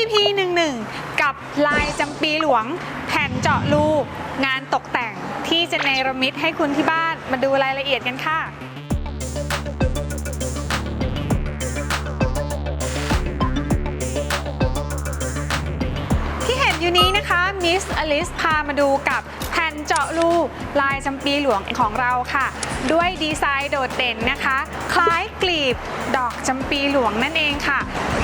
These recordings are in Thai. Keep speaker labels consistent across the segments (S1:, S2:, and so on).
S1: EP 11 กับลายจำปีหลวง แผ่นเจาะรูงานตกแต่งที่จะเนรมิตให้คุณที่บ้านมาดูรายละเอียดกันค่ะที่เห็นอยู่นี้นะคะมิสอลิสพามาดูกับแผ่น เจาะรูลายจำปีหลวงของเราค่ะ ด้วยดีไซน์โดดเด่นนะคะ คล้ายกลีบดอกจำปีหลวงนั่นเองค่ะ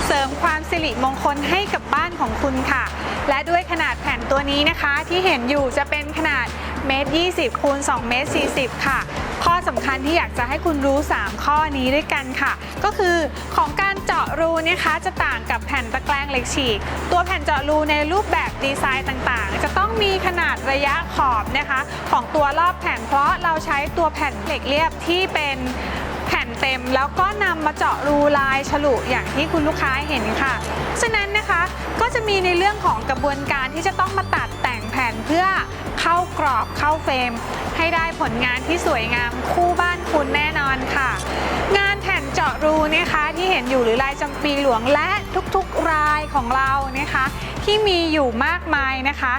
S1: เสริมความสิริมงคลให้กับบ้านของคุณค่ะ และด้วยขนาดแผ่นตัวนี้นะคะที่เห็นอยู่จะเป็นขนาดเมตร20คูณ2เมตร40 ค่ะ ข้อสำคัญที่อยากจะให้คุณรู้ 3 ข้อนี้ด้วยกันค่ะ ก็คือของการเจาะรูนะคะจะต่างกับแผ่นตะแกรงเหล็กฉีก ตัวแผ่นเจาะรูในรูปแบบดีไซน์ต่างๆ จะต้องมีขนาดระยะขอบนะคะ ของตัวรอบแผ่นเพราะเราใช้ตัวแผ่นเหล็กเรียบที่เป็นแผ่น เต็ม แล้วก็นำมาเจาะรูลายฉลุอย่างที่คุณลูกค้าเห็นค่ะ ฉะนั้นนะคะก็จะมีในเรื่องของกระบวนการที่จะต้องมาตัดแต่งแผ่นเพื่อเข้ากรอบเข้าเฟรม ให้ได้ผลงานที่สวยงามคู่บ้านคุณแน่นอนค่ะ งานแผ่นเจาะรูนะคะที่เห็นอยู่หรือลายจำปีหลวงและทุกๆรายของเรานะคะ ที่มีอยู่มากมายนะคะ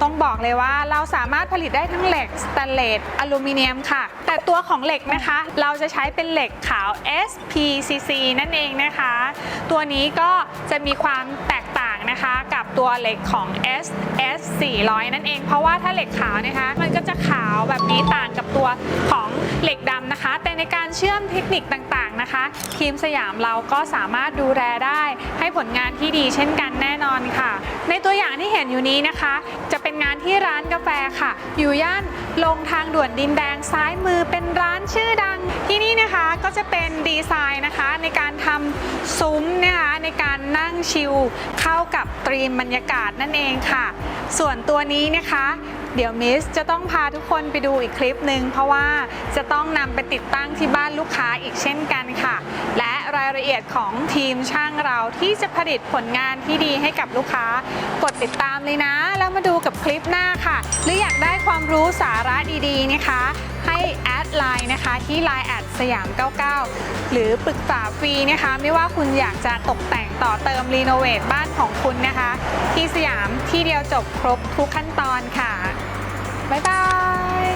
S1: ต้องบอกเลยว่าเราสามารถผลิตได้ทั้งเหล็กสแตนเลสอลูมิเนียมค่ะ แต่ตัวของเหล็กนะคะ เราจะใช้เป็นเหล็กขาว SPCC นั่นเองนะคะ ตัวนี้ก็จะมีความแตกต่างนะคะกับตัวเหล็กของ SS 400 นั่นเอง เพราะว่าถ้าเหล็กขาวนะคะ มันก็จะขาวแบบนี้ต่างกับตัวของเหล็กดำนะคะ แต่ในการเชื่อมเทคนิคต่างๆนะคะ ทีมสยามเราก็สามารถดูแลได้ ผลงานที่ดีเช่นกันแน่นอนค่ะ ในตัวอย่างที่เห็นอยู่นี้นะคะ จะเป็นงานที่ร้านกาแฟค่ะ อยู่ย่านลงทางด่วนดินแดงซ้ายมือเป็นร้านชื่อดัง ที่นี่นะคะก็จะเป็นดีไซน์นะคะ ในการทำซุ้มนะคะในการนั่งชิลเข้ากับตรีมบรรยากาศนั่นเองค่ะ ส่วนตัวนี้นะคะเดี๋ยวมิสจะต้องพาทุกคนไปดูอีกคลิปหนึ่งเพราะว่าจะต้องนำไปติดตั้งที่บ้านลูกค้าอีกเช่นกันค่ะ และายละเอียดของทีมช่างเราที่จะผลิตผลงานที่ดีให้กับลูกค้า กดติดตามเลยนะ แล้วมาดูกับคลิปหน้าค่ะ หรืออยากได้ความรู้สาระดีๆนะคะ ให้แอดไลน์นะคะที่ Line แอดสยาม 99 หรือปรึกษาฟรีนะคะ ไม่ว่าคุณอยากจะตกแต่งต่อเติมรีโนเวทบ้านของคุณนะคะ ที่สยามที่เดียวจบครบทุกขั้นตอนค่ะบ๊ายบาย